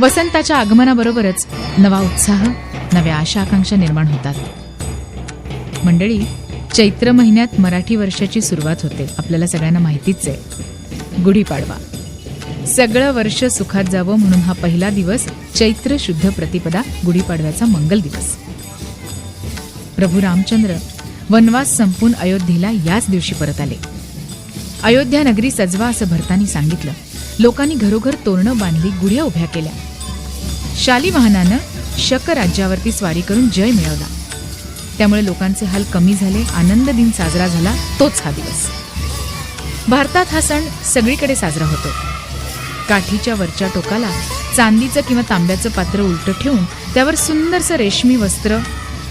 वसंताच्या आगमनाबरोबरच नवा उत्साह नव्या आशा आकांक्षा निर्माण होतात. मंडळी चैत्र महिन्यात मराठी वर्षाची सुरुवात होते. आपल्याला सगळ्यांना माहितीच आहे. गुढीपाडवा. सगळं वर्ष सुखात जावं म्हणून हा पहिला दिवस चैत्र शुद्ध प्रतिपदा गुढीपाडव्याचा मंगल दिवस. प्रभू रामचंद्र वनवास संपून अयोध्येला याच दिवशी परत आले. अयोध्या नगरी सजवा असं भरतानी सांगितलं. लोकांनी घरोघर तोरणं बांधली गुढ्या उभ्या केल्या. शालिवाहनानं शक राज्यावरती स्वारी करून जय मिळवला. त्यामुळे लोकांचे हाल कमी झाले आनंद दिन साजरा झाला तोच हा दिवस. भारतात हा सण सगळीकडे साजरा होतो. काठीच्या वरच्या टोकाला चांदीचं किंवा तांब्याचं पात्र उलटं ठेवून त्यावर सुंदरसं रेशमी वस्त्र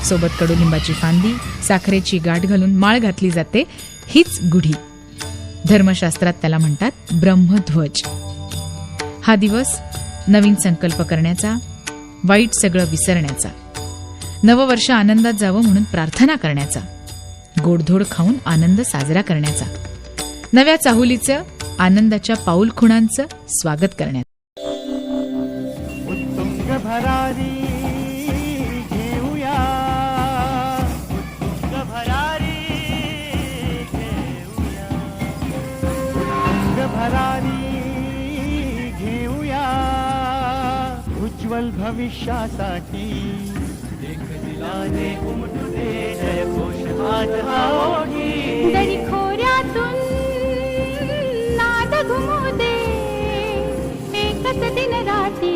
सोबत कडुलिंबाची फांदी साखरेची गाठ घालून माळ घातली जाते हीच गुढी. धर्मशास्त्रात त्याला म्हणतात ब्रह्मध्वज. हा दिवस नवीन संकल्प करण्याचा वाईट सगळं विसरण्याचा नववर्ष आनंदात जावं म्हणून प्रार्थना करण्याचा गोडधोड खाऊन आनंद साजरा करण्याचा नव्या चाहुलीचं आनंदाच्या पाऊलखुणांचं स्वागत करण्याचं. उज्ज्वल भविष्यासाठी. एक दिलाने उमटू दे जय घोष आज दरी खोऱ्यातून नाद घुमू दे एकच दिन राती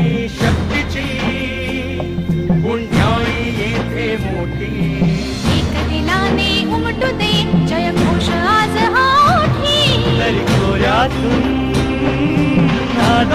खोऱ्यातून नाद